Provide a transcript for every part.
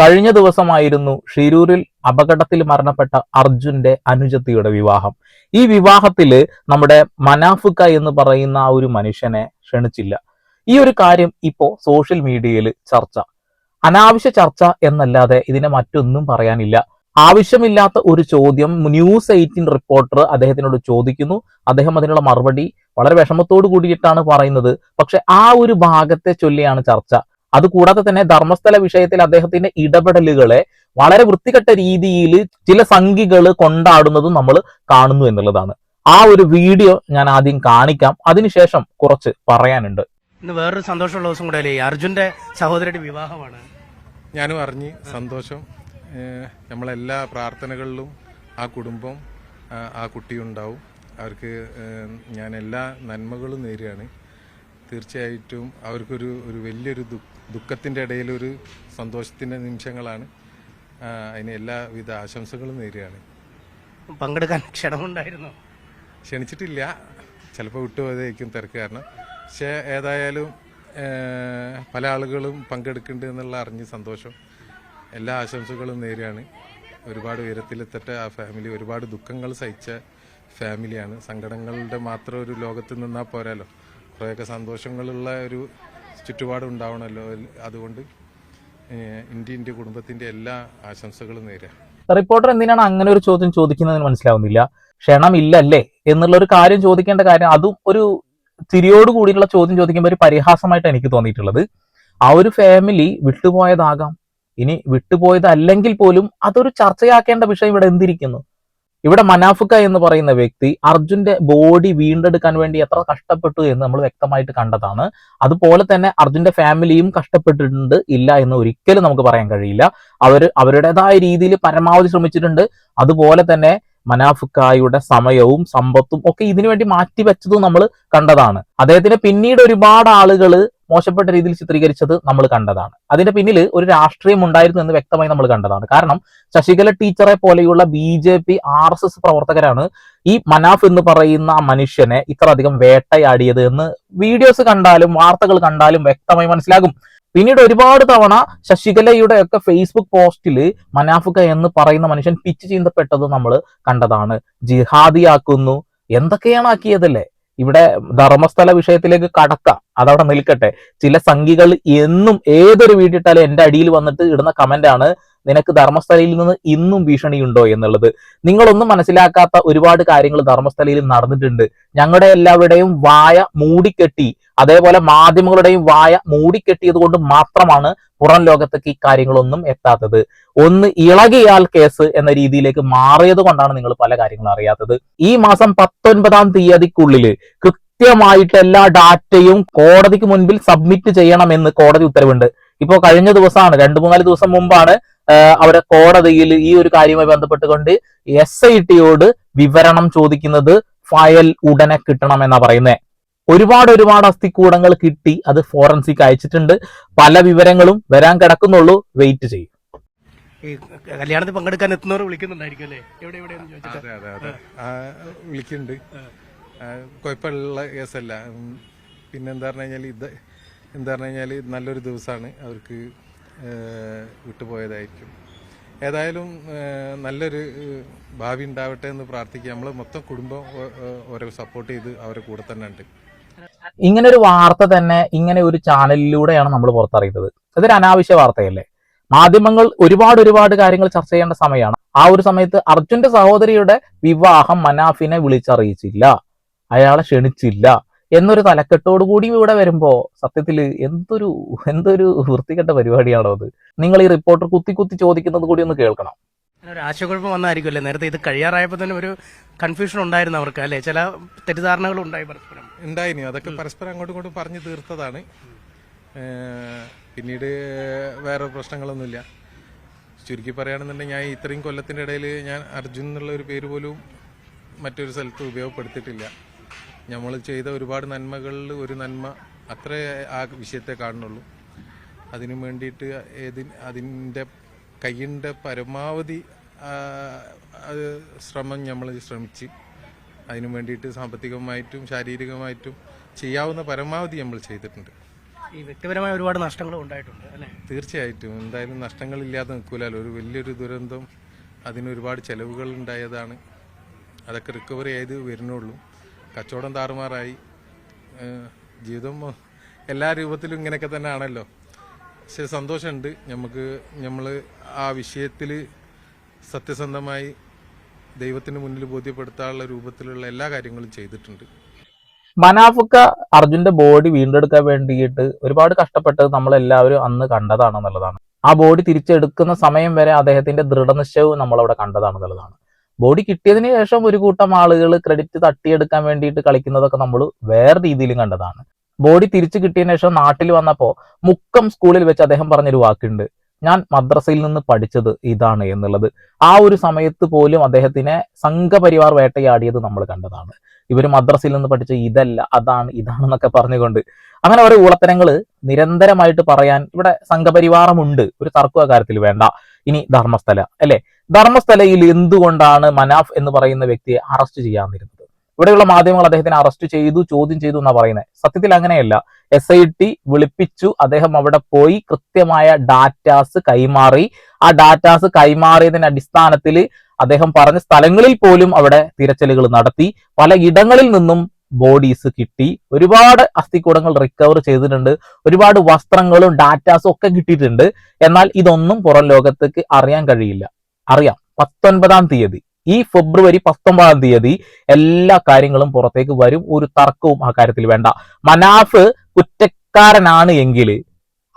കഴിഞ്ഞ ദിവസമായിരുന്നു ഷിരൂരിൽ അപകടത്തിൽ മരണപ്പെട്ട അർജുന്റെ അനുജത്തിയുടെ വിവാഹം. ഈ വിവാഹത്തിൽ നമ്മുടെ മനാഫുക്ക എന്ന് പറയുന്ന ആ ഒരു മനുഷ്യനെ ക്ഷണിച്ചില്ല. ഈ ഒരു കാര്യം ഇപ്പോ സോഷ്യൽ മീഡിയയിൽ ചർച്ച. അനാവശ്യ ചർച്ച എന്നല്ലാതെ ഇതിനെ മറ്റൊന്നും പറയാനില്ല. ആവശ്യമില്ലാത്ത ഒരു ചോദ്യം ന്യൂസ് എയ്റ്റീൻ റിപ്പോർട്ടർ അദ്ദേഹത്തിനോട് ചോദിക്കുന്നു. അദ്ദേഹം അതിനുള്ള മറുപടി വളരെ വിഷമത്തോട് കൂടിയിട്ടാണ് പറയുന്നത്. പക്ഷെ ആ ഒരു ഭാഗത്തെ ചൊല്ലിയാണ് ചർച്ച. അതുകൂടാതെ തന്നെ ധർമ്മസ്ഥല വിഷയത്തിൽ അദ്ദേഹത്തിന്റെ ഇടപെടലുകളെ വളരെ വൃത്തികെട്ട രീതിയിൽ ചില സംഖികൾ കൊണ്ടാടുന്നതും നമ്മൾ കാണുന്നു എന്നുള്ളതാണ്. ആ ഒരു വീഡിയോ ഞാൻ ആദ്യം കാണിക്കാം. അതിനുശേഷം കുറച്ച് പറയാനുണ്ട്. ഇന്ന് വേറൊരു സന്തോഷമുള്ള ദിവസം കൂടെ അല്ലേ? അർജുന്റെ സഹോദരിയുടെ വിവാഹമാണ്. ഞാനും അറിഞ്ഞ് സന്തോഷം. നമ്മളെല്ലാ പ്രാർത്ഥനകളിലും ആ കുടുംബം ആ, ആ കുട്ടിയുണ്ടാവും. അവർക്ക് ഞാൻ എല്ലാ നന്മകളും നേരുകയാണ്. തീർച്ചയായിട്ടും അവർക്കൊരു ഒരു വലിയൊരു ദു ദുഃഖത്തിന്റെ ഇടയിലൊരു സന്തോഷത്തിന്റെ നിമിഷങ്ങളാണ്. അതിന് എല്ലാവിധ ആശംസകളും നേരുകയാണ്. പങ്കെടുക്കാൻ ക്ഷണമുണ്ടായിരുന്നു. ക്ഷണിച്ചിട്ടില്ല. ചിലപ്പോൾ വിട്ടുപോയതായിരിക്കും തിരക്ക് കാരണം. പക്ഷേ ഏതായാലും പല ആളുകളും പങ്കെടുക്കുന്നുണ്ട് എന്നുള്ള അറിഞ്ഞ് സന്തോഷം. എല്ലാ ആശംസകളും നേരുകയാണ്. ഒരുപാട് ഉയരത്തിലെത്തട്ടെ ആ ഫാമിലി. ഒരുപാട് ദുഃഖങ്ങൾ സഹിച്ച ഫാമിലിയാണ്. സങ്കടങ്ങളുടെ മാത്രം ഒരു ലോകത്ത് നിന്നാൽ പോരാലോ. കുറേയൊക്കെ സന്തോഷങ്ങളുള്ള ഒരു ചുറ്റുപാടും ഉണ്ടാവണമല്ലോ അതുകൊണ്ട് ഇന്ത്യ ഇന്ത്യ കുടുംബത്തിന്റെ എല്ലാ ആശംസകളും നേരാ. റിപ്പോർട്ടർ എന്തിനാണ് അങ്ങനെ ഒരു ചോദ്യം ചോദിക്കുന്നതെന്ന് മനസ്സിലാവുന്നില്ല. ക്ഷണമില്ലല്ലേ എന്നുള്ള ഒരു കാര്യം ചോദിക്കേണ്ട കാര്യം അതും ഒരു തിരിയോട് കൂടിയുള്ള ചോദ്യം ചോദിക്കുമ്പോൾ ഒരു പരിഹാസമായിട്ട് എനിക്ക് തോന്നിയിട്ടുള്ളത്. ആ ഒരു ഫാമിലി വിട്ടുപോയതാകാം. ഇനി വിട്ടുപോയതല്ലെങ്കിൽ പോലും അതൊരു ചർച്ചയാക്കേണ്ട വിഷയം ഇവിടെ എന്തിരിക്കുന്നു? ഇവിടെ മനാഫുക്ക എന്ന് പറയുന്ന വ്യക്തി അർജുന്റെ ബോഡി വീണ്ടെടുക്കാൻ വേണ്ടി എത്ര കഷ്ടപ്പെട്ടു എന്ന് നമ്മൾ വ്യക്തമായിട്ട് കണ്ടതാണ്. അതുപോലെ തന്നെ അർജുന്റെ ഫാമിലിയും കഷ്ടപ്പെട്ടിട്ടുണ്ട് ഇല്ല എന്ന് ഒരിക്കലും നമുക്ക് പറയാൻ കഴിയില്ല. അവർ അവരുടേതായ രീതിയിൽ പരമാവധി ശ്രമിച്ചിട്ടുണ്ട്. അതുപോലെ തന്നെ മനാഫുക്കായുടെ സമയവും സമ്പത്തും ഒക്കെ ഇതിനുവേണ്ടി മാറ്റിവെച്ചതും നമ്മൾ കണ്ടതാണ്. അദ്ദേഹത്തിന് പിന്നീട് ഒരുപാട് ആളുകൾ മോശപ്പെട്ട രീതിയിൽ ചിത്രീകരിച്ചത് നമ്മൾ കണ്ടതാണ്. അതിന്റെ പിന്നിൽ ഒരു രാഷ്ട്രീയം ഉണ്ടായിരുന്നു എന്ന് വ്യക്തമായി നമ്മൾ കണ്ടതാണ്. കാരണം ശശികല ടീച്ചറെ പോലെയുള്ള B J P R S S പ്രവർത്തകരാണ് ഈ മനാഫ് എന്ന് പറയുന്ന മനുഷ്യനെ ഇത്ര അധികം വേട്ടയാടിയത് എന്ന് വീഡിയോസ് കണ്ടാലും വാർത്തകൾ കണ്ടാലും വ്യക്തമായി മനസ്സിലാകും. പിന്നീട് ഒരുപാട് തവണ ശശികലയുടെ ഒക്കെ ഫേസ്ബുക്ക് പോസ്റ്റിൽ മനാഫുക എന്ന് പറയുന്ന മനുഷ്യൻ പിച്ച് ചീന്തപ്പെട്ടത് നമ്മൾ കണ്ടതാണ്. ജിഹാദിയാക്കുന്നു. എന്തൊക്കെയാണ് ആക്കിയതല്ലേ? ഇവിടെ ധർമ്മസ്ഥല വിഷയത്തിലേക്ക് കടക്കാം. അതവിടെ നിൽക്കട്ടെ. ചില സംഖികൾ എന്നും ഏതൊരു വീട്ടിട്ടാലും എന്റെ അടിയിൽ വന്നിട്ട് ഇടുന്ന കമന്റ് ആണ് നിനക്ക് ധർമ്മസ്ഥലയിൽ നിന്ന് ഇന്നും ഭീഷണിയുണ്ടോ എന്നുള്ളത്. നിങ്ങളൊന്നും മനസ്സിലാക്കാത്ത ഒരുപാട് കാര്യങ്ങൾ ധർമ്മസ്ഥലയിൽ നടന്നിട്ടുണ്ട്. ഞങ്ങളുടെ എല്ലാവരുടെയും വായ മൂടിക്കെട്ടി. അതേപോലെ മാധ്യമങ്ങളുടെയും വായ മൂടിക്കെട്ടിയത് കൊണ്ട് മാത്രമാണ് പുറം ലോകത്തേക്ക് ഈ കാര്യങ്ങളൊന്നും എത്താത്തത്. ഒന്ന് ഇളകിയാൽ കേസ് എന്ന രീതിയിലേക്ക് മാറിയത് കൊണ്ടാണ് നിങ്ങൾ പല കാര്യങ്ങളും അറിയാത്തത്. ഈ മാസം പത്തൊൻപതാം തീയതിക്കുള്ളിൽ കൃത്യമായിട്ട് എല്ലാ ഡാറ്റയും കോടതിക്ക് മുൻപിൽ സബ്മിറ്റ് ചെയ്യണമെന്ന് കോടതി ഉത്തരവുണ്ട്. ഇപ്പോ കഴിഞ്ഞ ദിവസമാണ് രണ്ടു മൂന്നാൽ ദിവസം മുമ്പാണ് അവരെ കോടതിയിൽ ഈ ഒരു കാര്യവുമായി ബന്ധപ്പെട്ടുകൊണ്ട് എസ് ഐ ടിയോട് വിവരണം ചോദിക്കുന്നത് ഫയൽ ഉടനെ കിട്ടണം കിട്ടണമെന്നാ പറയുന്നത് ഒരുപാട് ഒരുപാട് അസ്ഥിക്കൂടങ്ങൾ കിട്ടി അത് ഫോറൻസിക് അയച്ചിട്ടുണ്ട്. പല വിവരങ്ങളും വരാൻ കിടക്കുന്നുള്ളൂ. വെയിറ്റ് ചെയ്യും. ഈ കല്യാണത്തിൽ പങ്കെടുക്കാൻ എത്തുന്നവർ വിളിക്കുന്നുണ്ടായിരിക്കും അല്ലേ? എവിടെ എവിടെയെന്ന് ചോദിച്ചിട്ട്? അതെ അതെ അതെ. ആ, വിളിക്കുന്നുണ്ട്. ആ, കുഴപ്പമുള്ള കേസല്ല. ഉം, പിന്നെ എന്താ പറഞ്ഞു കഴിഞ്ഞാൽ ഇത് എന്താ പറഞ്ഞു കഴിഞ്ഞാൽ നല്ലൊരു ദിവസമാണ് അവർക്ക് ഏ, വിട്ടുപോയതായിരിക്കും. ഏതായാലും നല്ലൊരു ഭാവി ഉണ്ടാവട്ടെ എന്ന് പ്രാർത്ഥിക്കുക. നമ്മൾ മൊത്തം കുടുംബം ഓരോ സപ്പോർട്ട് ചെയ്ത് അവരെ കൂടെ തന്നെ ഉണ്ട്. ഇങ്ങനെ ഒരു വാർത്ത തന്നെ ഇങ്ങനെ ഒരു ചാനലിലൂടെയാണ് നമ്മൾ പുറത്തറിയുന്നത് അതൊരു അനാവശ്യ വാർത്തയല്ലേ? മാധ്യമങ്ങൾ ഒരുപാട് ഒരുപാട് കാര്യങ്ങൾ ചർച്ച ചെയ്യേണ്ട സമയമാണ്. ആ ഒരു സമയത്ത് അർജുന്റെ സഹോദരിയുടെ വിവാഹം മനാഫിനെ വിളിച്ചറിയിച്ചില്ല. അയാളെ ക്ഷണിച്ചില്ല. എന്നൊരു തലക്കെട്ടോട് കൂടി ഇവിടെ വരുമ്പോ സത്യത്തിൽ എന്തൊരു എന്തൊരു വൃത്തികെട്ട പരിപാടിയാണോ അത്? നിങ്ങൾ ഈ റിപ്പോർട്ടർ കുത്തി കുത്തി ചോദിക്കുന്നത് കൂടി ഒന്ന് കേൾക്കണം. ഒരു ആശയക്കുഴപ്പം വന്നായിരിക്കും അല്ലേ നേരത്തെ ഇത് കഴിയാറായപ്പോൾ തന്നെ ഒരു കൺഫ്യൂഷൻ ഉണ്ടായിരുന്നു അവർക്ക് അല്ലേ? ചില തെറ്റിദ്ധാരണകൾ ഉണ്ടായി പരസ്പരം. ഉണ്ടായിനി. അതൊക്കെ പരസ്പരം അങ്ങോട്ടും ഇങ്ങോട്ടും പറഞ്ഞു തീർത്തതാണ്. പിന്നീട് വേറെ പ്രശ്നങ്ങളൊന്നുമില്ല. ചുരുക്കി പറയുകയാണെന്നുണ്ടെങ്കിൽ ഞാൻ ഇത്രയും കൊല്ലത്തിന്റെ ഇടയിൽ ഞാൻ അർജുൻ എന്നുള്ള ഒരു പേര് പോലും മറ്റൊരു സ്ഥലത്ത് ഉപയോഗപ്പെടുത്തിയിട്ടില്ല. നമ്മൾ ചെയ്ത ഒരുപാട് നന്മകളിൽ ഒരു നന്മ അത്രേ ആ വിഷയത്തെ കാണുന്നുള്ളൂ. അതിനു വേണ്ടിയിട്ട് ഏതി അതിന്റെ കയ്യിന്റെ പരമാവധി അത് ശ്രമം നമ്മൾ ശ്രമിച്ച് അതിനു വേണ്ടിയിട്ട് സാമ്പത്തികമായിട്ടും ശാരീരികമായിട്ടും ചെയ്യാവുന്ന പരമാവധി നമ്മൾ ചെയ്തിട്ടുണ്ട്. ഈ വ്യക്തിപരമായ ഒരുപാട് നഷ്ടങ്ങൾ ഉണ്ടായിട്ടുണ്ട് അല്ലേ? തീർച്ചയായിട്ടും. എന്തായാലും നഷ്ടങ്ങളില്ലാതെ നിൽക്കൂലല്ലോ ഒരു വലിയൊരു ദുരന്തം അതിന് ഒരുപാട് ചെലവുകൾ ഉണ്ടായതാണ്. അതൊക്കെ റിക്കവറി ചെയ്ത് വരുന്നുള്ളൂ. കച്ചവടം താറുമാറായി. ജീവിതം എല്ലാ രൂപത്തിലും ഇങ്ങനെയൊക്കെ തന്നെ ആണല്ലോ പക്ഷെ സന്തോഷമുണ്ട്. നമുക്ക് നമ്മൾ ആ വിഷയത്തിൽ സത്യസന്ധമായി ദൈവത്തിന് മുന്നിൽ ബോധ്യപ്പെടുത്താനുള്ള രൂപത്തിലുള്ള എല്ലാ കാര്യങ്ങളും ചെയ്തിട്ടുണ്ട്. മനാഫുക്ക അർജുന്റെ ബോഡി വീണ്ടെടുക്കാൻ വേണ്ടിയിട്ട് ഒരുപാട് കഷ്ടപ്പെട്ടത് നമ്മളെല്ലാവരും അന്ന് കണ്ടതാണ് എന്നുള്ളതാണ് ആ ബോഡി തിരിച്ചെടുക്കുന്ന സമയം വരെ അദ്ദേഹത്തിന്റെ ദൃഢനിശ്ചയവും നമ്മളവിടെ കണ്ടതാണെന്നുള്ളതാണ്. ബോഡി കിട്ടിയതിന് ശേഷം ഒരു കൂട്ടം ആളുകൾ ക്രെഡിറ്റ് തട്ടിയെടുക്കാൻ വേണ്ടിയിട്ട് കളിക്കുന്നതൊക്കെ നമ്മൾ വേറെ രീതിയിലും കണ്ടതാണ്. ബോഡി തിരിച്ചു കിട്ടിയതിന് ശേഷം നാട്ടിൽ വന്നപ്പോൾ മുക്കം സ്കൂളിൽ വെച്ച് അദ്ദേഹം പറഞ്ഞൊരു വാക്കുണ്ട്. ഞാൻ മദ്രസയിൽ നിന്ന് പഠിച്ചത് ഇതാണ് എന്നുള്ളത്. ആ ഒരു സമയത്ത് പോലും അദ്ദേഹത്തിനെ സംഘപരിവാർ വേട്ടയാടിയത് നമ്മൾ കണ്ടതാണ്. ഇവർ മദ്രസയിൽ നിന്ന് പഠിച്ച ഇതല്ല അതാണ് ഇതാണെന്നൊക്കെ പറഞ്ഞുകൊണ്ട് അങ്ങനെ ഓരോ ഊളത്തരങ്ങൾ നിരന്തരമായിട്ട് പറയാൻ ഇവിടെ സംഘപരിവാരമുണ്ട്. ഒരു തർക്ക കാര്യത്തിൽ വേണ്ട. ഇനി ധർമ്മസ്ഥല അല്ലെ? ധർമ്മസ്ഥലയിൽ എന്തുകൊണ്ടാണ് മനാഫ് എന്ന് പറയുന്ന വ്യക്തിയെ അറസ്റ്റ് ചെയ്യാതിരുന്നത്? ഇവിടെയുള്ള മാധ്യമങ്ങൾ അദ്ദേഹത്തിനെ അറസ്റ്റ് ചെയ്തു ചോദ്യം ചെയ്തു എന്നാണ് പറയുന്നത് സത്യത്തിൽ അങ്ങനെയല്ല. എസ് ഐ ടി വിളിപ്പിച്ചു. അദ്ദേഹം അവിടെ പോയി കൃത്യമായ ഡാറ്റാസ് കൈമാറി. ആ ഡാറ്റാസ് കൈമാറിയതിന്റെ അടിസ്ഥാനത്തിൽ അദ്ദേഹം പറഞ്ഞ സ്ഥലങ്ങളിൽ പോലും അവിടെ തിരച്ചിലുകൾ നടത്തി. പല ഇടങ്ങളിൽ നിന്നും ബോഡീസ് കിട്ടി. ഒരുപാട് അസ്ഥിക്കൂടങ്ങൾ റിക്കവർ ചെയ്തിട്ടുണ്ട്. ഒരുപാട് വസ്ത്രങ്ങളും ഡാറ്റാസും ഒക്കെ കിട്ടിയിട്ടുണ്ട്. എന്നാൽ ഇതൊന്നും പുറം ലോകത്തേക്ക് അറിയാൻ കഴിയില്ല. അറിയാം. പത്തൊൻപതാം തീയതി. ഈ ഫെബ്രുവരി പത്തൊമ്പതാം തീയതി എല്ലാ കാര്യങ്ങളും പുറത്തേക്ക് വരും. ഒരു തർക്കവും ആ കാര്യത്തിൽ വേണ്ട. മനാഫ് കുറ്റക്കാരനാണ് എങ്കിൽ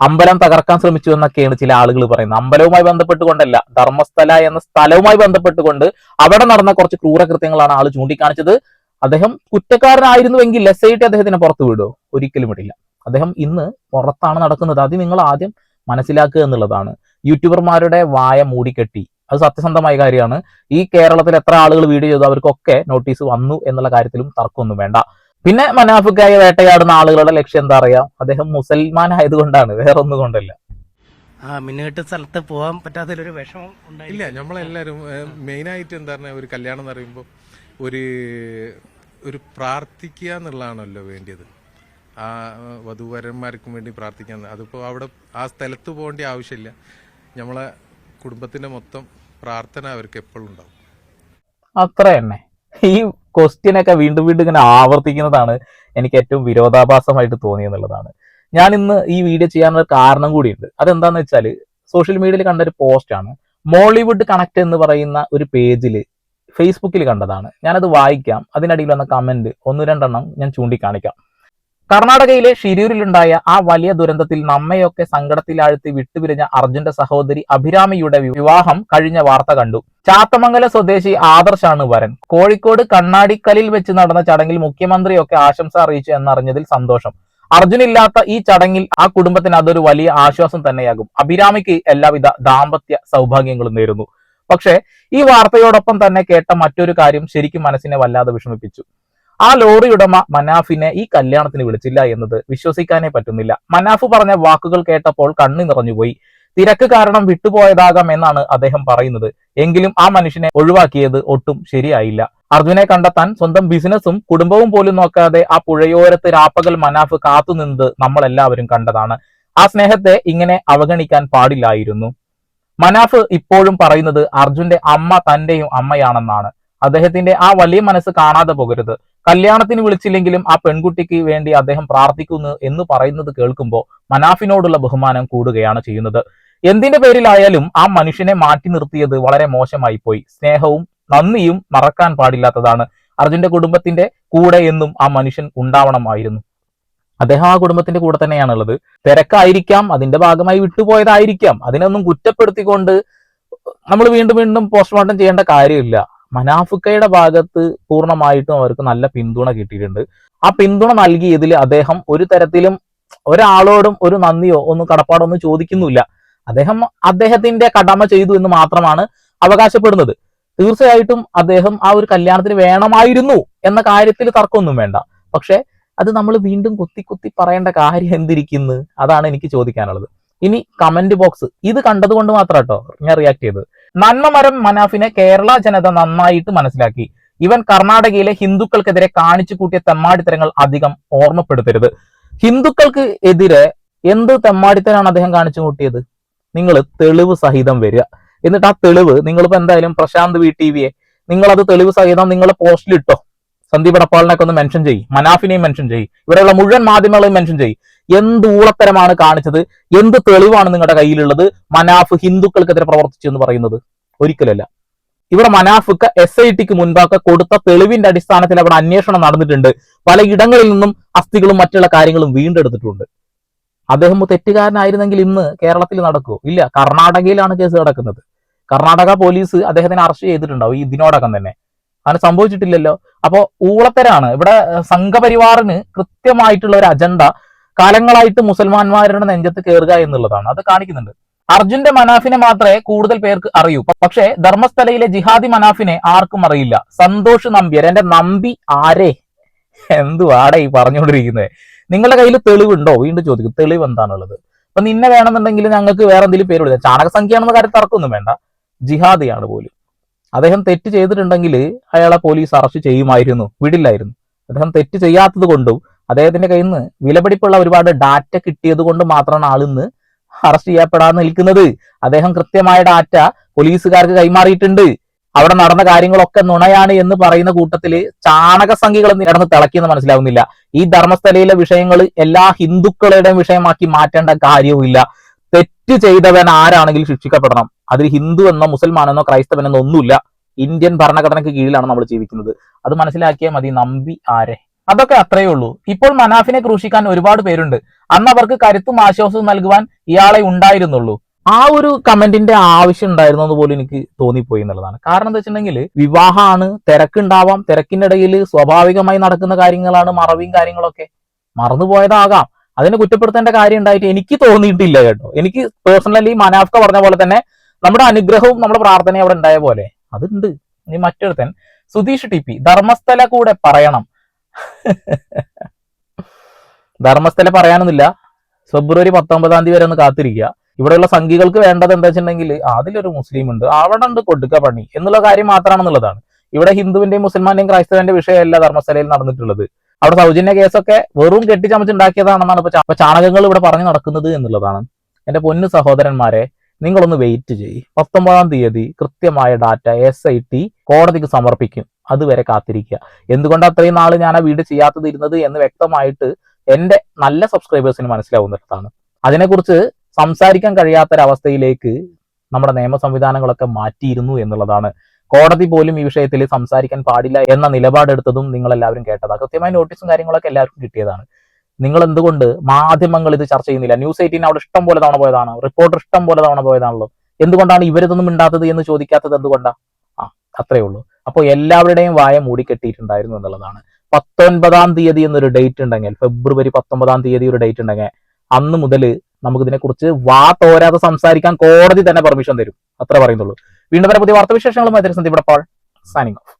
അമ്പലം തകർക്കാൻ ശ്രമിച്ചു എന്നൊക്കെയാണ് ചില ആളുകൾ പറയുന്നത്. അമ്പലവുമായി ബന്ധപ്പെട്ടുകൊണ്ടല്ല ധർമ്മസ്ഥല എന്ന സ്ഥലവുമായി ബന്ധപ്പെട്ടുകൊണ്ട് അവിടെ നടന്ന കുറച്ച് ക്രൂരകൃത്യങ്ങളാണ് ആൾ ചൂണ്ടിക്കാണിച്ചത്. അദ്ദേഹം കുറ്റക്കാരനായിരുന്നുവെങ്കിൽ എസ് ഐ ടി അദ്ദേഹത്തിനെ പുറത്തു വിടുമോ ഒരിക്കലും വിടില്ല. അദ്ദേഹം ഇന്ന് പുറത്താണ് നടക്കുന്നത്. അത് നിങ്ങൾ ആദ്യം മനസ്സിലാക്കുക എന്നുള്ളതാണ്. യൂട്യൂബർമാരുടെ വായ മൂടിക്കെട്ടി. അത് സത്യസന്ധമായ കാര്യമാണ്. ഈ കേരളത്തിൽ എത്ര ആളുകൾ വീഡിയോ ചെയ്തു അവർക്കൊക്കെ നോട്ടീസ് വന്നു എന്നുള്ള കാര്യത്തിലും തർക്കമൊന്നും വേണ്ട. പിന്നെ മനാഫിക്കായി വേട്ടയാടുന്ന ആളുകളുടെ ലക്ഷ്യം എന്താ അറിയാം? അദ്ദേഹം മുസൽമാൻ ആയതുകൊണ്ടാണ് വേറെ ഒന്നും കൊണ്ടല്ല. ആ മിന്നുകെട്ട് സ്ഥലത്ത് പോകാൻ പറ്റാത്തൊരു വിഷമം ഉണ്ടായില്ല നമ്മളെല്ലാരും നമ്മളെല്ലാവരും മെയിനായിട്ട് എന്താ പറഞ്ഞാൽ ഒരു കല്യാണം എന്ന് പറയുമ്പോൾ ഒരു ഒരു പ്രാർത്ഥിക്കുക എന്നുള്ളതാണല്ലോ വേണ്ടിയത്. ആ വധുവരന്മാർക്കും വേണ്ടി പ്രാർത്ഥിക്കാൻ അതിപ്പോ അവിടെ ആ സ്ഥലത്ത് പോകേണ്ട ആവശ്യമില്ല. നമ്മളെ കുടുംബത്തിന്റെ മൊത്തം പ്രാർത്ഥന അവർക്ക് എപ്പോഴും ഉണ്ടാവും. അത്ര തന്നെ. ഈ ക്വസ്റ്റ്യൻ ഒക്കെ വീണ്ടും വീണ്ടും ഇങ്ങനെ ആവർത്തിക്കുന്നതാണ് എനിക്ക് ഏറ്റവും വിരോധാഭാസമായിട്ട് തോന്നിയെന്നുള്ളതാണ് ഞാൻ ഇന്ന് ഈ വീഡിയോ ചെയ്യാനുള്ള കാരണം കൂടിയുണ്ട്. അതെന്താന്ന് വെച്ചാൽ സോഷ്യൽ മീഡിയയിൽ കണ്ട ഒരു പോസ്റ്റാണ് മോളിവുഡ് കണക്ട് എന്ന് പറയുന്ന ഒരു പേജിൽ ഫേസ്ബുക്കിൽ കണ്ടതാണ്. ഞാനത് വായിക്കാം. അതിനടിയിൽ വന്ന കമന്റ് ഒന്ന് രണ്ടെണ്ണം ഞാൻ ചൂണ്ടിക്കാണിക്കാം. കർണാടകയിലെ ഷിരൂരിലുണ്ടായ ആ വലിയ ദുരന്തത്തിൽ നമ്മയൊക്കെ സങ്കടത്തിലാഴ്ത്തി വിട്ടുപിരിഞ്ഞ അർജുന്റെ സഹോദരി അഭിരാമിയുടെ വിവാഹം കഴിഞ്ഞ വാർത്ത കണ്ടു. ചാത്തമംഗല സ്വദേശി ആദർശാണ് വരൻ. കോഴിക്കോട് കണ്ണാടിക്കലിൽ വെച്ച് നടന്ന ചടങ്ങിൽ മുഖ്യമന്ത്രിയൊക്കെ ആശംസ അറിയിച്ചു എന്നറിഞ്ഞതിൽ സന്തോഷം. അർജുനില്ലാത്ത ഈ ചടങ്ങിൽ ആ കുടുംബത്തിന് അതൊരു വലിയ ആശ്വാസം തന്നെയാകും. അഭിരാമിക്ക് എല്ലാവിധ ദാമ്പത്യ സൗഭാഗ്യങ്ങളും നേരുന്നു. പക്ഷേ ഈ വാർത്തയോടൊപ്പം തന്നെ കേട്ട മറ്റൊരു കാര്യം ശരിക്കും മനസ്സിനെ വല്ലാതെ വിഷമിപ്പിച്ചു. ആ ലോറി ഉടമ മനാഫിനെ ഈ കല്യാണത്തിന് വിളിച്ചില്ല എന്നത് വിശ്വസിക്കാനേ പറ്റുന്നില്ല. മനാഫ് പറഞ്ഞ വാക്കുകൾ കേട്ടപ്പോൾ കണ്ണു നിറഞ്ഞുപോയി. തിരക്ക് കാരണം വിട്ടുപോയതാകാം എന്നാണ് അദ്ദേഹം പറയുന്നത്. എങ്കിലും ആ മനുഷ്യനെ ഒഴിവാക്കിയത് ഒട്ടും ശരിയായില്ല. അർജുനെ കണ്ടെത്താൻ സ്വന്തം ബിസിനസ്സും കുടുംബവും പോലും നോക്കാതെ ആ പുഴയോരത്ത് രാപ്പകൽ മനാഫ് കാത്തുനിന്നത് നമ്മളെല്ലാവരും കണ്ടതാണ്. ആ സ്നേഹത്തെ ഇങ്ങനെ അവഗണിക്കാൻ പാടില്ലായിരുന്നു. മനാഫ് ഇപ്പോഴും പറയുന്നത് അർജുന്റെ അമ്മ തന്റെയും അമ്മയാണെന്നാണ്. അദ്ദേഹത്തിന്റെ ആ വലിയ മനസ്സ് കാണാതെ പോകരുത്. കല്യാണത്തിന് വിളിച്ചില്ലെങ്കിലും ആ പെൺകുട്ടിക്ക് വേണ്ടി അദ്ദേഹം പ്രാർത്ഥിക്കുന്നു എന്ന് പറയുന്നത് കേൾക്കുമ്പോൾ മനാഫിനോടുള്ള ബഹുമാനം കൂടുകയാണ് ചെയ്യുന്നത്. എന്തിന്റെ പേരിലായാലും ആ മനുഷ്യനെ മാറ്റി നിർത്തിയത് വളരെ മോശമായി പോയി സ്നേഹവും നന്ദിയും മറക്കാൻ പാടില്ലാത്തതാണ്. അർജുന്റെ കുടുംബത്തിന്റെ കൂടെ എന്നും ആ മനുഷ്യൻ ഉണ്ടാവണമായിരുന്നു. അദ്ദേഹം ആ കുടുംബത്തിന്റെ കൂടെ തന്നെയാണുള്ളത് തിരക്കായിരിക്കാം അതിന്റെ ഭാഗമായി വിട്ടുപോയതായിരിക്കാം. അതിനൊന്നും കുറ്റപ്പെടുത്തിക്കൊണ്ട് നമ്മൾ വീണ്ടും വീണ്ടും പോസ്റ്റ്മോർട്ടം ചെയ്യേണ്ട കാര്യമില്ല. മനാഫുക്കയുടെ ഭാഗത്ത് പൂർണമായിട്ടും അവർക്ക് നല്ല പിന്തുണ കിട്ടിയിട്ടുണ്ട്. ആ പിന്തുണ നൽകിയതിൽ അദ്ദേഹം ഒരു തരത്തിലും ഒരാളോടും ഒരു നന്ദിയോ ഒന്നും കടപ്പാടോ ഒന്നും ചോദിക്കുന്നില്ല. അദ്ദേഹം അദ്ദേഹത്തിന്റെ കടമ ചെയ്തു എന്ന് മാത്രമാണ് അവകാശപ്പെടുന്നത്. തീർച്ചയായിട്ടും അദ്ദേഹം ആ ഒരു കല്യാണത്തിന് വേണമായിരുന്നു എന്ന കാര്യത്തിൽ തർക്കമൊന്നും വേണ്ട. പക്ഷെ അത് നമ്മൾ വീണ്ടും കുത്തി കുത്തി പറയേണ്ട കാര്യം എന്തിരിക്കുന്നു? അതാണ് എനിക്ക് ചോദിക്കാനുള്ളത്. ഇനി കമന്റ് ബോക്സ് ഇത് കണ്ടതുകൊണ്ട് മാത്രം കേട്ടോ ഞാൻ റിയാക്ട് ചെയ്തത്. നന്മമരം മനാഫിനെ കേരള ജനത നന്നായിട്ട് മനസ്സിലാക്കി. ഇവൻ കർണാടകയിലെ ഹിന്ദുക്കൾക്കെതിരെ കാണിച്ചു കൂട്ടിയ തെമ്മാടിത്തരങ്ങൾ അധികം ഓർമ്മപ്പെടുത്തരുത്. ഹിന്ദുക്കൾക്ക് എതിരെ എന്ത് തെമ്മാടിത്തരാണ് അദ്ദേഹം കാണിച്ചു കൂട്ടിയത്? നിങ്ങൾ തെളിവ് സഹിതം വരിക. എന്നിട്ട് ആ തെളിവ് നിങ്ങളിപ്പോ എന്തായാലും പ്രശാന്ത് വി ടി വിയെ നിങ്ങൾ അത് തെളിവ് സഹിതം നിങ്ങളെ പോസ്റ്റിലിട്ടോ. സന്ദീപ് എടപ്പാളിനൊക്കെ ഒന്ന് മെൻഷൻ ചെയ്യും. മനാഫിനെയും മെൻഷൻ ചെയ്യും. ഇവിടെയുള്ള മുഴുവൻ മാധ്യമങ്ങളെയും മെൻഷൻ ചെയ്യും. എന്ത് ഊളത്തരമാണ് കാണിച്ചത്? എന്ത് തെളിവാണ് നിങ്ങളുടെ കയ്യിലുള്ളത്? മനാഫ് ഹിന്ദുക്കൾക്കെതിരെ പ്രവർത്തിച്ചു എന്ന് പറയുന്നത് ഒരിക്കലല്ല. ഇവിടെ മനാഫിക്ക് എസ് ഐ ടിക്ക് മുൻപാക്കെ കൊടുത്ത തെളിവിന്റെ അടിസ്ഥാനത്തിൽ അവിടെ അന്വേഷണം നടന്നിട്ടുണ്ട്. പല ഇടങ്ങളിൽ നിന്നും അസ്ഥികളും മറ്റുള്ള കാര്യങ്ങളും വീണ്ടെടുത്തിട്ടുണ്ട്. അദ്ദേഹം തെറ്റുകാരനായിരുന്നെങ്കിൽ ഇന്ന് കേരളത്തിൽ നടക്കുമോ ഇല്ല. കർണാടകയിലാണ് കേസ് നടക്കുന്നത്. കർണാടക പോലീസ് അദ്ദേഹത്തിനെ അറസ്റ്റ് ചെയ്തിട്ടുണ്ടാവും ഈ ഇതിനോടകം തന്നെ. അങ്ങനെ സംഭവിച്ചിട്ടില്ലല്ലോ. അപ്പോ ഊളത്തരാണ്. ഇവിടെ സംഘപരിവാറിന് കൃത്യമായിട്ടുള്ള ഒരു അജണ്ട കാലങ്ങളായിട്ട് മുസൽമാന്മാരുടെ നെഞ്ചത്ത് കയറുക എന്നുള്ളതാണ്. അത് കാണിക്കുന്നുണ്ട്. അർജുന്റെ മനാഫിനെ മാത്രമേ കൂടുതൽ പേർക്ക് അറിയൂ. പക്ഷേ ധർമ്മസ്ഥലയിലെ ജിഹാദി മനാഫിനെ ആർക്കും അറിയില്ല. സന്തോഷ് നമ്പ്യർ. എന്റെ നമ്പി ആരേ? എന്തുവാടെ ഈ പറഞ്ഞുകൊണ്ടിരിക്കുന്നത് നിങ്ങളുടെ കയ്യിൽ തെളിവുണ്ടോ? വീണ്ടും ചോദിക്കും. തെളിവ് എന്താണുള്ളത്? അപ്പൊ നിന്നെ വേണമെന്നുണ്ടെങ്കിൽ ഞങ്ങൾക്ക് വേറെ എന്തെങ്കിലും പേര് വിളിക്കാം. ചാണകസംഖ്യയാണെന്ന കാര്യം തർക്കമൊന്നും വേണ്ട. ജിഹാദിയാണ് പോലും. അദ്ദേഹം തെറ്റ് ചെയ്തിട്ടുണ്ടെങ്കിൽ അയാളെ പോലീസ് അറസ്റ്റ് ചെയ്യുമായിരുന്നു. വിടില്ലായിരുന്നു. അദ്ദേഹം തെറ്റ് ചെയ്യാത്തത് കൊണ്ടും അദ്ദേഹത്തിന്റെ കയ്യിൽ നിന്ന് വിലപിടിപ്പുള്ള ഒരുപാട് ഡാറ്റ കിട്ടിയത് കൊണ്ട് മാത്രമാണ് ആളിന്ന് അറസ്റ്റ് ചെയ്യപ്പെടാൻ നിൽക്കുന്നത്. അദ്ദേഹം കൃത്യമായ ഡാറ്റ പോലീസുകാർക്ക് കൈമാറിയിട്ടുണ്ട്. അവിടെ നടന്ന കാര്യങ്ങളൊക്കെ നുണയാണ് എന്ന് പറയുന്ന കൂട്ടത്തിൽ ചാണകസംഖ്യകൾ നടന്ന് തിളക്കിയെന്ന് മനസ്സിലാവുന്നില്ല. ഈ ധർമ്മസ്ഥലയിലെ വിഷയങ്ങൾ എല്ലാ ഹിന്ദുക്കളുടെയും വിഷയമാക്കി മാറ്റേണ്ട കാര്യവുമില്ല. തെറ്റ് ചെയ്തവൻ ആരാണെങ്കിലും ശിക്ഷിക്കപ്പെടണം. അതിൽ ഹിന്ദു എന്നോ മുസൽമാൻ എന്നോ ക്രൈസ്തവൻ എന്നോ ഒന്നുമില്ല. ഇന്ത്യൻ ഭരണഘടനയ്ക്ക് കീഴിലാണ് നമ്മൾ ജീവിക്കുന്നത്. അത് മനസ്സിലാക്കിയാൽ മതി. നമ്പി ആരെ? അതൊക്കെ അത്രയേ ഉള്ളൂ. ഇപ്പോൾ മനാഫിനെ ക്രൂശിക്കാൻ ഒരുപാട് പേരുണ്ട്. അന്ന് അവർക്ക് കരുത്തും ആശ്വാസവും നൽകുവാൻ ഇയാളെ ഉണ്ടായിരുന്നുള്ളൂ. ആ ഒരു കമന്റിന്റെ ആവശ്യം ഉണ്ടായിരുന്നു എന്ന് പോലും എനിക്ക് തോന്നിപ്പോയി എന്നുള്ളതാണ്. കാരണം എന്താ വെച്ചിട്ടുണ്ടെങ്കിൽ വിവാഹമാണ് തിരക്കുണ്ടാവാം. തിരക്കിന്റെ ഇടയിൽ സ്വാഭാവികമായി നടക്കുന്ന കാര്യങ്ങളാണ് മറവിയും കാര്യങ്ങളൊക്കെ മറന്നുപോയതാകാം അതിനെ കുറ്റപ്പെടുത്തേണ്ട കാര്യം ഉണ്ടായിട്ട് എനിക്ക് തോന്നിയിട്ടില്ല കേട്ടോ. എനിക്ക് പേഴ്സണലി മനാഫ്ക പറഞ്ഞ പോലെ തന്നെ നമ്മുടെ അനുഗ്രഹവും നമ്മുടെ പ്രാർത്ഥനയും അവിടെ ഉണ്ടായ പോലെ. അതുണ്ട്. ഇനി മറ്റൊരുത്തൻ. Sudheesh T P. ധർമ്മസ്ഥല കൂടെ പറയണം. ധർമ്മസ്ഥല പറയാനൊന്നുമില്ല. ഫെബ്രുവരി പത്തൊമ്പതാം തീയതി വരെ ഒന്ന് കാത്തിരിക്കുക. ഇവിടെയുള്ള സംഘികൾക്ക് വേണ്ടത് എന്താ വെച്ചിട്ടുണ്ടെങ്കിൽ അതിലൊരു മുസ്ലിം ഉണ്ട് അവിടെ ഉണ്ട് കൊടുക്ക പണി എന്നുള്ള കാര്യം മാത്രമാണെന്നുള്ളതാണ്. ഇവിടെ ഹിന്ദുവിന്റെയും മുസൽമാന്റെയും ക്രൈസ്തവന്റെ വിഷയമല്ല ധർമ്മസ്ഥലയിൽ നടന്നിട്ടുള്ളത്. അവിടെ സൗജന്യ കേസൊക്കെ വെറും കെട്ടിച്ചമച്ചുണ്ടാക്കിയതാണെന്നാണ് ഇപ്പൊ ചാണകങ്ങൾ ഇവിടെ പറഞ്ഞു നടക്കുന്നത് എന്നുള്ളതാണ്. എന്റെ പൊന്നു സഹോദരന്മാരെ നിങ്ങളൊന്ന് വെയിറ്റ് ചെയ്യ്. പത്തൊമ്പതാം തീയതി കൃത്യമായ ഡാറ്റ എസ് ഐ ടി കോടതിക്ക് സമർപ്പിക്കും. അതുവരെ കാത്തിരിക്കുക. എന്തുകൊണ്ട് അത്രയും നാൾ ഞാൻ ആ വീഡിയോ ചെയ്യാത്തത് ഇരുന്നത് എന്ന് വ്യക്തമായിട്ട് എന്റെ നല്ല സബ്സ്ക്രൈബേഴ്സിന് മനസ്സിലാവുന്നിടത്താണ്. അതിനെക്കുറിച്ച് സംസാരിക്കാൻ കഴിയാത്തൊരവസ്ഥയിലേക്ക് നമ്മുടെ നിയമ സംവിധാനങ്ങളൊക്കെ മാറ്റിയിരുന്നു എന്നുള്ളതാണ്. കോടതി പോലും ഈ വിഷയത്തിൽ സംസാരിക്കാൻ പാടില്ല എന്ന നിലപാടെടുത്തതും നിങ്ങൾ എല്ലാവരും കേട്ടതാണ്. കൃത്യമായ നോട്ടീസും കാര്യങ്ങളൊക്കെ എല്ലാവർക്കും കിട്ടിയതാണ്. നിങ്ങൾ എന്തുകൊണ്ട് മാധ്യമങ്ങൾ ഇത് ചർച്ച ചെയ്യുന്നില്ല? ന്യൂസ് എയ്റ്റീൻ അവിടെ ഇഷ്ടം പോലെ തവണ പോയതാണ്? റിപ്പോർട്ടർ ഇഷ്ടം പോലെ തവണ പോയതാണല്ലോ? എന്തുകൊണ്ടാണ് ഇവരിതൊന്നും ഇണ്ടാത്തത് എന്ന് ചോദിക്കാത്തത് എന്തുകൊണ്ടാ? ആ അത്രേ ഉള്ളൂ. അപ്പോൾ എല്ലാവരുടെയും വായ മൂടിക്കെട്ടിയിട്ടുണ്ടായിരുന്നു എന്നുള്ളതാണ്. പത്തൊൻപതാം തീയതി എന്നൊരു ഡേറ്റ് ഉണ്ടെങ്കിൽ ഫെബ്രുവരി പത്തൊമ്പതാം തീയതി ഒരു ഡേറ്റ് ഉണ്ടെങ്കിൽ അന്ന് മുതൽ നമുക്ക് ഇതിനെക്കുറിച്ച് വാ തോരാതെ സംസാരിക്കാൻ കോടതി തന്നെ പെർമിഷൻ തരും. അത്ര പറയുന്നുള്ളൂ. വീണ്ടും വരെ പുതിയ വാർത്താവിശേഷങ്ങളുമായി. സന്ദീപ് ഇവിടെ പാൾ സൈനിങ് ഓഫ്